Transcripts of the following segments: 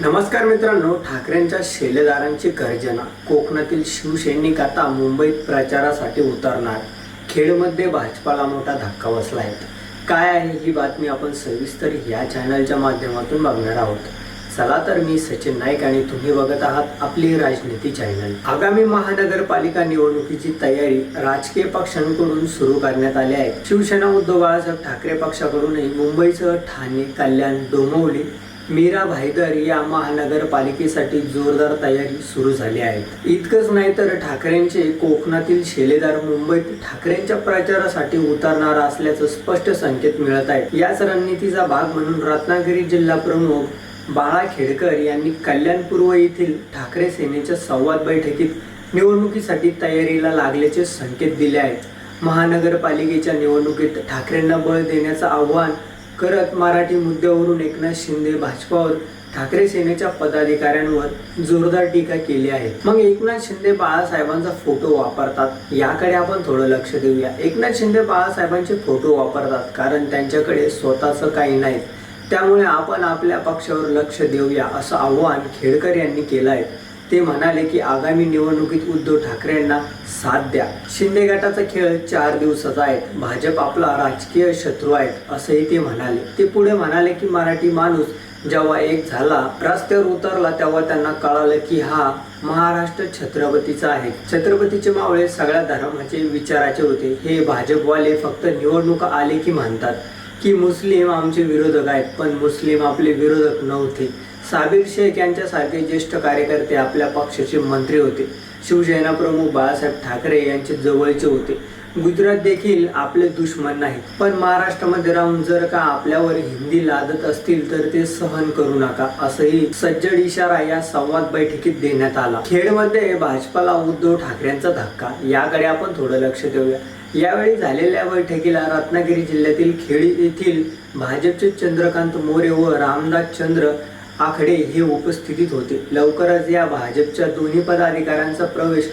नमस्कार मित्रांनो ठाकरेंच्या शेलेदारांची गर्जना. कोकणातील शिवसैनिक आता मुंबईत प्रचारासाठी उतरणार. खेडमध्ये भाजपाला मोठा धक्का बसला आहे काय आहे ही बातमी आपण सविस्तर या चॅनलच्या माध्यमातून बघणार आहोत. चला तर मी सचिन नाईक आणि तुम्ही बघत आहात आपली राजनीती चॅनल आगामी महानगरपालिका निवडणुकीची तयारी राजकीय पक्षांकडून सुरू करण्यात आली आहे. शिवसेना उद्धव बाळासाहेब ठाकरे पक्षाकडूनही मुंबईसह ठाणे कल्याण डोंबिवली मीरा भाईदर या महानगरपालिकेसाठी जोरदार तयारी सुरू झाली आहे. इतकंच नाही तर ठाकरेंचे कोकणातील शेलेदार मुंबईत ठाकरेंच्या प्रचारासाठी उतरणार असल्याचं स्पष्ट संकेत मिळत आहे. याच रणनीतीचा भाग म्हणून रत्नागिरी जिल्हा प्रमुख बाळा खेडकर यांनी कल्याण पूर्व येथील ठाकरे सेनेच्या संवाद बैठकीत निवडणुकीसाठी तयारीला लागल्याचे संकेत दिले आहेत. महानगरपालिकेच्या निवडणुकीत ठाकरेंना बळ देण्याचं आव्हान करत मराठी मुद्द्यावरून एकनाथ शिंदे भाजपावर ठाकरे सेनेच्या पदाधिकाऱ्यांवर जोरदार टीका केली आहे. मग एकनाथ शिंदे बाळासाहेबांचा फोटो वापरतात? याकडे आपण थोडं लक्ष देऊया. एकनाथ शिंदे बाळासाहेबांचे फोटो वापरतात कारण त्यांच्याकडे स्वतःचं काही नाही. त्यामुळे आपण आपल्या पक्षावर लक्ष देऊया असं आव्हान खेडकर यांनी केलं आहे. ते म्हणाले की आगामी निवडणुकीत उद्धव ठाकरेंना साथ द्या. शिंदे गटाचा खेळ चार दिवसाचा आहे. भाजप आपला राजकीय शत्रू आहेत असंही ते म्हणाले. ते पुढे म्हणाले की मराठी माणूस जेव्हा एक झाला रस्त्यावर उतरला तेव्हा त्यांना कळालं की हा महाराष्ट्र छत्रपतीचा आहे. छत्रपतीचे मावळे सगळ्या धर्माचे विचाराचे होते. हे भाजपवाले फक्त निवडणूक आले की म्हणतात की मुस्लिम आमचे विरोधक आहेत पण मुस्लिम आपले विरोधक नव्हते. साबिर शेख यांच्यासारखे ज्येष्ठ कार्यकर्ते आपल्या पक्षाचे मंत्री होते. शिवसेना प्रमुख बाळासाहेब ठाकरे यांचे जवळचे होते. गुजरात देखील आपले दुश्मन नाहीत. पण महाराष्ट्रामध्ये राहून जर का आपल्यावर हिंदी लादत असतील तर ते सहन करू नका असंही सज्जड इशारा या संवाद बैठकीत देण्यात आला. खेडमध्ये भाजपाला उद्धव ठाकरेंचा धक्का. याकडे आपण थोडं लक्ष देऊया. यावेळी झालेल्या बैठकीला रत्नागिरी जिल्ह्यातील खेड येथील भाजपचे चंद्रकांत मोरे व रामदास चंद्र आखडे हे उपस्थितीत होते. लवकरच या भाजपच्या दोन्ही पदाधिकाऱ्यांचा प्रवेश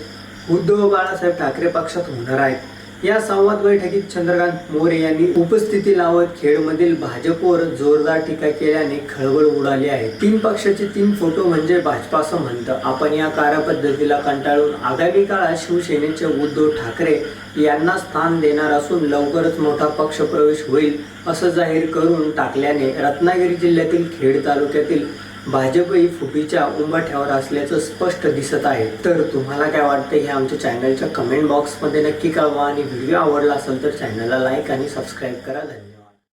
उद्धव बाळासाहेब ठाकरे पक्षात होणार आहे. या संवाद बैठकीत चंद्रकांत मोरे यांनी उपस्थिती लावत खेडमधील भाजपवर जोरदार टीका केल्याने खळबळ उडाली आहे. तीन पक्षाचे तीन फोटो म्हणजे भाजपा असं म्हणतं आपण या कार्यपद्धतीला कंटाळून आगामी काळात शिवसेनेचे उद्धव ठाकरे यांना स्थान देणार असून लवकरच मोठा पक्ष प्रवेश होईल असं जाहीर करून टाकल्याने रत्नागिरी जिल्ह्यातील खेड तालुक्यातील भाजपही फुटीच्या उंबाठ्यावर असल्याचं स्पष्ट दिसत आहे. तर तुम्हाला काय वाटतं हे आमच्या चॅनलच्या कमेंट बॉक्समध्ये नक्की कळवा आणि व्हिडिओ आवडला असेल तर चॅनलला लाईक आणि सबस्क्राईब करा. धन्यवाद.